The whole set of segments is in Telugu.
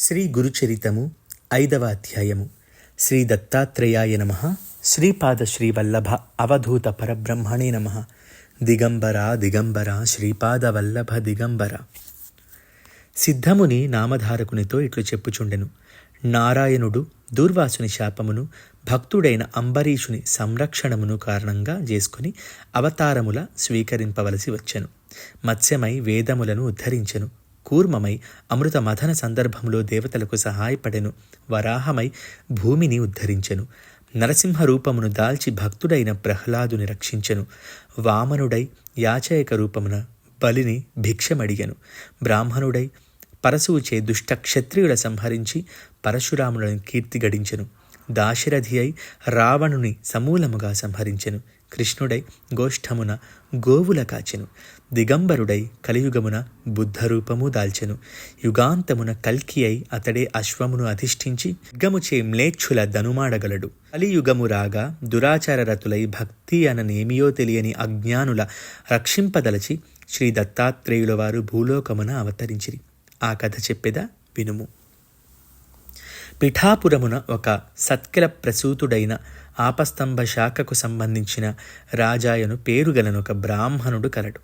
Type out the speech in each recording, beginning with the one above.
శ్రీ గురుచరితము ఐదవ అధ్యాయము. శ్రీ దత్తాత్రేయాయ నమ. శ్రీపాద శ్రీవల్లభ అవధూత పరబ్రహ్మణే నమ. దిగంబర దిగంబర శ్రీపాద వల్లభ దిగంబర. సిద్ధముని నామధారకునితో ఇట్లు చెప్పుచుండెను. నారాయణుడు దూర్వాసుని శాపమును భక్తుడైన అంబరీషుని సంరక్షణమును కారణంగా చేసుకుని అవతారముల స్వీకరింపవలసి వచ్చెను. మత్స్యమై వేదములను ఉద్ధరించెను. కూర్మమై అమృత మథన సందర్భంలో దేవతలకు సహాయపడెను. వరాహమై భూమిని ఉద్ధరించెను. నరసింహ రూపమును దాల్చి భక్తుడైన ప్రహ్లాదుని రక్షించెను. వామనుడై యాచయక రూపమున బలిని భిక్షమడిగెను. బ్రాహ్మణుడై పరశువుచే దుష్ట క్షత్రియుల సంహరించి పరశురాములను కీర్తి గడించెను. దాశరథి అయి రావణుని సమూలముగా సంహరించెను. కృష్ణుడై గోష్ఠమున గోవుల కాచెను. దిగంబరుడై కలియుగమున బుద్ధరూపము దాల్చెను. యుగాంతమున కల్కి అయి అతడే అశ్వమును అధిష్ఠించి దిగ్గముచే మ్లేచ్ఛుల ధనుమాడగలడు. కలియుగము రాగా దురాచారరతులై భక్తి అననేమియో తెలియని అజ్ఞానుల రక్షింపదలచి శ్రీ దత్తాత్రేయుల వారు భూలోకమున అవతరించిరి. ఆ కథ చెప్పేదా వినుము. పిఠాపురమున ఒక సత్కల ప్రసూతుడైన ఆపస్తంభ శాఖకు సంబంధించిన రాజాయను పేరుగలనొక బ్రాహ్మణుడు కలడు.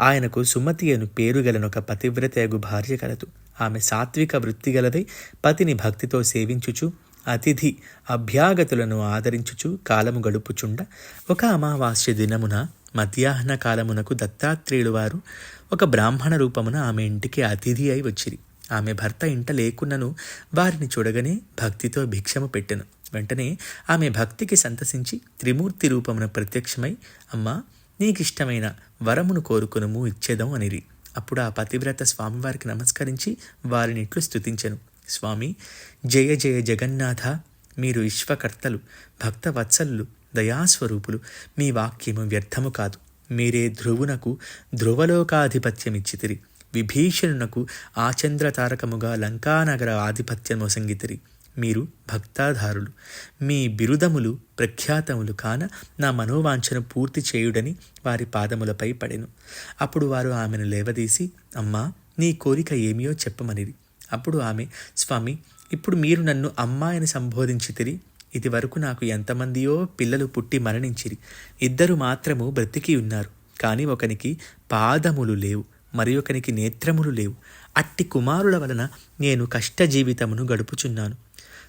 ఆయనకు సుమతి అను పేరుగలను పతివ్రతయగు భార్య కలదు. ఆమె సాత్విక వృత్తి గలదై పతిని భక్తితో సేవించుచు అతిథి అభ్యాగతులను ఆదరించుచు కాలము గడుపుచుండ ఒక అమావాస్య దినమున మధ్యాహ్న కాలమునకు దత్తాత్రేయుడు వారు ఒక బ్రాహ్మణ రూపమున ఆమె ఇంటికి అతిథి అయి వచ్చిరి. ఆమె భర్త ఇంట లేకున్నను వారిని చూడగానే భక్తితో భిక్షము పెట్టెను. వెంటనే ఆమె భక్తికి సంతసించి త్రిమూర్తి రూపమున ప్రత్యక్షమై అమ్మా నీకిష్టమైన వరమును కోరుకునుము ఇచ్చేదం అనిరి. అప్పుడు ఆ పతివ్రత స్వామివారికి నమస్కరించి వారిని ఇట్లు స్థుతించెను స్వామి జయ జయ జగన్నాథ మీరు విశ్వకర్తలు భక్తవత్సలు దయాస్వరూపులు మీ వాక్యము వ్యర్థము కాదు. మీరే ధ్రువునకు ధ్రువలోకాధిపత్యమిచ్చితిరి. విభీషణునకు ఆచంద్రతారకముగా లంకానగర ఆధిపత్యము సంగితిరి. మీరు భక్తాధారులు. మీ బిరుదములు ప్రఖ్యాతములు కాన నా మనోవాంఛను పూర్తి చేయుడని వారి పాదములపై పడెను. అప్పుడు వారు ఆమెను లేవదీసి అమ్మా నీ కోరిక ఏమియో చెప్పమనిది అప్పుడు ఆమె స్వామి ఇప్పుడు మీరు నన్ను అమ్మాయిని సంబోధించితిరి. ఇది వరకు నాకు ఎంతమందియో పిల్లలు పుట్టి మరణించిరి. ఇద్దరు మాత్రము బ్రతికి ఉన్నారు. కానీ ఒకనికి పాదములు లేవు. మరి ఒకనికి నేత్రములు లేవు. అట్టి కుమారుల వలన నేను కష్టజీవితమును గడుపుచున్నాను.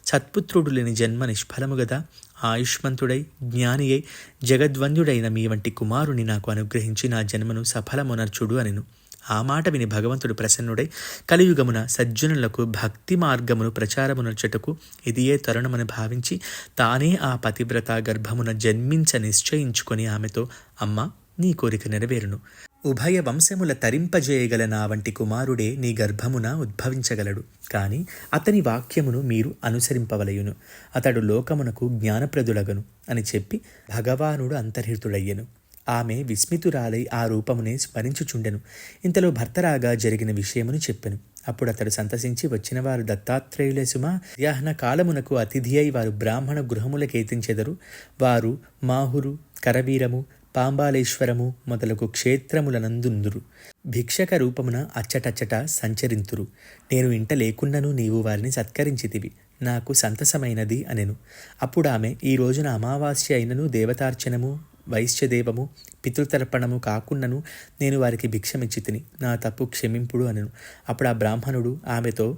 సత్పుత్రుడు లేని జన్మ నిష్ఫలము గదా. ఆయుష్మంతుడై జ్ఞాని అయి జగద్వంద్యుడైన మీ వంటి కుమారుని నాకు అనుగ్రహించి నా జన్మను సఫలమునర్చుడు అనెను. ఆ మాట విని భగవంతుడు ప్రసన్నుడై కలియుగమున సజ్జనులకు భక్తి మార్గమును ప్రచారమునర్చటకు ఇదియే తరుణమని భావించి తానే ఆ పతివ్రత గర్భమున జన్మించ నిశ్చయించుకొని ఆమెతో అమ్మ నీ కోరిక నెరవేరును. ఉభయ వంశముల తరింపజేయగల నా వంటి కుమారుడే నీ గర్భమున ఉద్భవించగలడు. కాని అతని వాక్యమును మీరు అనుసరింపవలయును. అతడు లోకమునకు జ్ఞానప్రదులగను అని చెప్పి భగవానుడు అంతర్హితుడయ్యెను. ఆమె విస్మితురాలై ఆ రూపమునే స్మరించుచుండెను. ఇంతలో భర్తరాగా జరిగిన విషయమును చెప్పెను. అప్పుడు అతడు సంతసించి వచ్చిన వారు దత్తాత్రేయులే సుమ మధ్యాహ్న కాలమునకు అతిథి అయి వారు బ్రాహ్మణ గృహములకేతించెదరు. వారు మాహురు కరవీరము పాంబాలేశ్వరము మొదలగు క్షేత్రములనందుందురు. భిక్షక రూపమున అచ్చటచ్చట సంచరింతురు. నేను ఇంట లేకున్నను నీవు వారిని సత్కరించితివి. నాకు సంతసమైనది అనెను. అప్పుడు ఆమె ఈ రోజున అమావాస్య అయినను దేవతార్చనము వైశ్యదేవము పితృతర్పణము కాకున్నను నేను వారికి భిక్షమిచ్చి తిని నా తప్పు క్షమింపుడు అనను. అప్పుడు ఆ బ్రాహ్మణుడు ఆమెతో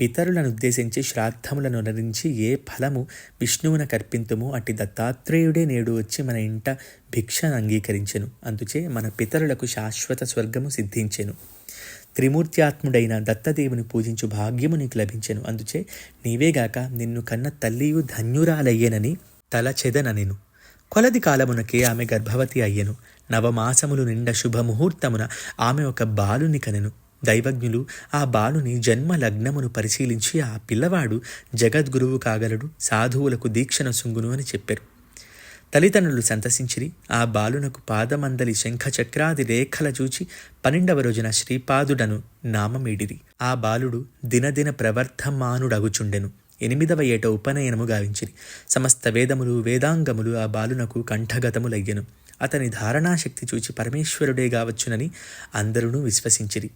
పితరులను ఉద్దేశించి శ్రాద్ధములను నరించి ఏ ఫలము విష్ణువున కర్పింతుమో అట్టి దత్తాత్రేయుడే నేడు వచ్చి మన ఇంట భిక్షను అంగీకరించెను. అందుచే మన పితరులకు శాశ్వత స్వర్గము సిద్ధించెను. త్రిమూర్త్యాత్ముడైన దత్తదేవుని పూజించు భాగ్యము నీకు లభించెను. అందుచే నీవేగాక నిన్ను కన్న తల్లియు ధన్యురాలయ్యేనని తల తలచెదననెను కొలది కాలమునకే ఆమె గర్భవతి అయ్యెను. నవమాసములు నిండ శుభముహూర్తమున ఆమె ఒక బాలుని కనెను. దైవజ్ఞులు ఆ బాలుని జన్మ లగ్నమును పరిశీలించి ఆ పిల్లవాడు జగద్గురువు కాగలడు సాధువులకు దీక్షణ సుంగును అని చెప్పారు. తల్లిదండ్రులు సంతసించిరి ఆ బాలునకు పాదమందలి శంఖచక్రాది రేఖల చూచి పన్నెండవ రోజున శ్రీపాదుడను నామమీడిరి. ఆ బాలుడు దినదిన ప్రవర్ధమానుడగుచుండెను. ఎనిమిదవ ఏట ఉపనయనము గావించిరి. సమస్త వేదములు వేదాంగములు ఆ బాలునకు కంఠగతములయ్యెను. అతని ధారణాశక్తి చూచి పరమేశ్వరుడే కావచ్చునని అందరూ విశ్వసించిరి.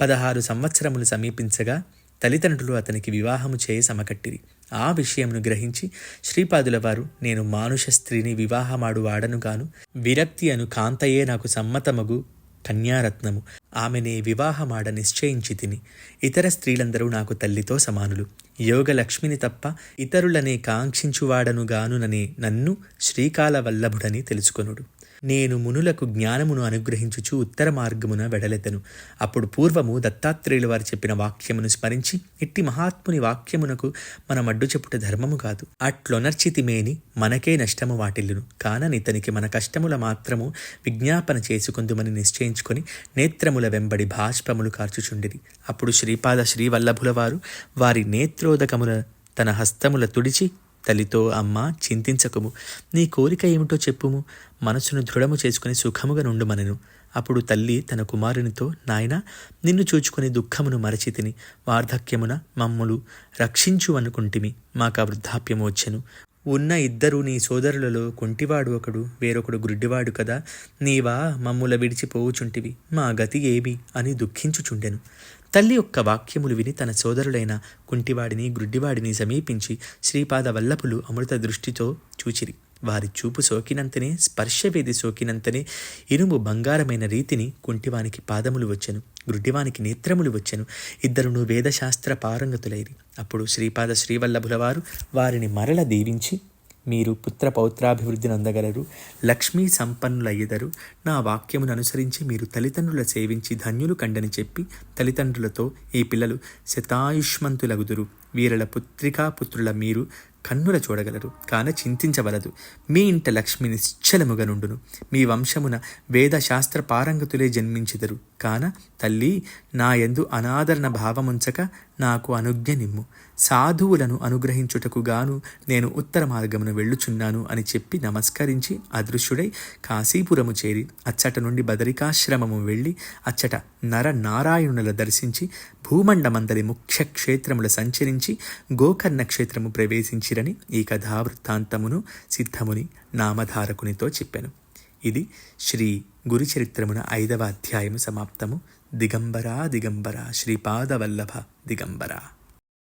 పదహారు సంవత్సరములు సమీపించగా తల్లిదండ్రులు అతనికి వివాహము చేయ సమకట్టిరి. ఆ విషయమును గ్రహించి శ్రీపాదుల వారు నేను మానుష స్త్రీని వివాహమాడు వాడనుగాను విరక్తి అను కాంతయే నాకు సమ్మతమగు కన్యారత్నము. ఆమెనే వివాహమాడ నిశ్చయించి తిని ఇతర స్త్రీలందరూ నాకు తల్లితో సమానులు. యోగలక్ష్మిని తప్ప ఇతరులనే కాంక్షించువాడను గానుననే నన్ను శ్రీకాల వల్లభుడని తెలుసుకొనుడు. నేను మునులకు జ్ఞానమును అనుగ్రహించుచు ఉత్తర మార్గమున వెడలెతను అప్పుడు పూర్వము దత్తాత్రేయుల వారు చెప్పిన వాక్యమును స్మరించి ఇట్టి మహాత్ముని వాక్యమునకు మనం అడ్డు చెప్పుట ధర్మము కాదు. అట్లొనర్చితిమేని మనకే నష్టము వాటిల్లును. కానని ఇతనికి మన కష్టముల మాత్రము విజ్ఞాపన చేసుకుందుమని నిశ్చయించుకొని నేత్రముల వెంబడి భాష్పములు కార్చుచుండిరి. అప్పుడు శ్రీపాద శ్రీవల్లభుల వారు వారి నేత్రోదకముల తన హస్తముల తుడిచి తల్లితో అమ్మ చింతించకుము. నీ కోరిక ఏమిటో చెప్పుము. మనసును దృఢము చేసుకుని సుఖముగా నుండుమనెను అప్పుడు తల్లి తన కుమారునితో నాయన నిన్ను చూచుకుని దుఃఖమును మరచితిని. వార్ధక్యమున మమ్ములు రక్షించు అనుకుంటిమి. మాకు వృద్ధాప్యము వచ్చెను. ఉన్న ఇద్దరు నీ సోదరులలో కొంటివాడు ఒకడు వేరొకడు గుడ్డివాడు కదా. నీవా మమ్ముల విడిచిపోవుచుంటివి. మా గతి ఏమి? అని దుఃఖించుచుండెను. తల్లి యొక్క వాక్యములు విని తన సోదరుడైన కుంటివాడిని గ్రుడ్డివాడిని సమీపించి శ్రీపాద వల్లభులు అమృత దృష్టితో చూచిరి. వారి చూపు సోకినంతనే స్పర్శవేది సోకినంతనే ఇనుము బంగారమైన రీతిని కుంటివానికి పాదములు వచ్చెను గుడ్డివానికి నేత్రములు వచ్చెను. ఇద్దరును వేదశాస్త్ర పారంగతులైరి. అప్పుడు శ్రీపాద శ్రీవల్లభుల వారు వారిని మరల దీవించి మీరు పుత్ర పౌత్రాభివృద్ధిని అందగలరు లక్ష్మీ సంపన్నులయ్యదరు. నా వాక్యమును అనుసరించి మీరు తల్లిదండ్రుల సేవించి ధన్యులు కండని చెప్పి తల్లిదండ్రులతో ఈ పిల్లలు శతాయుష్మంతులగుదురు. వీరల పుత్రికా పుత్రుల మీరు కన్నుల చూడగలరు కాన చింతించవలదు. మీ ఇంట లక్ష్మి నిశ్చలముగా నుండును. మీ వంశమున వేదశాస్త్ర పారంగతులే జన్మించిదరు. కాన తల్లి నా ఎందు అనాదరణ భావముంచక నాకు అనుజ్ఞ నిమ్ము. సాధువులను అనుగ్రహించుటకు గాను నేను ఉత్తర మార్గమును వెళ్ళుచున్నాను అని చెప్పి నమస్కరించి అదృశ్యుడై కాశీపురము చేరి అచ్చట నుండి బదరికాశ్రమము వెళ్ళి అచ్చట నర నారాయణుల దర్శించి భూమండమందరి ముఖ్య క్షేత్రముల సంచరించి గోకర్ణ క్షేత్రము ప్రవేశించిరని ఈ కథావృత్తాంతమును సిద్ధముని నామధారకునితో చెప్పాను. ఇది శ్రీ గురుచరిత్రమున ఐదవ అధ్యాయము సమాప్తము. దిగంబరా దిగంబర శ్రీపాదవల్లభ దిగంబరా.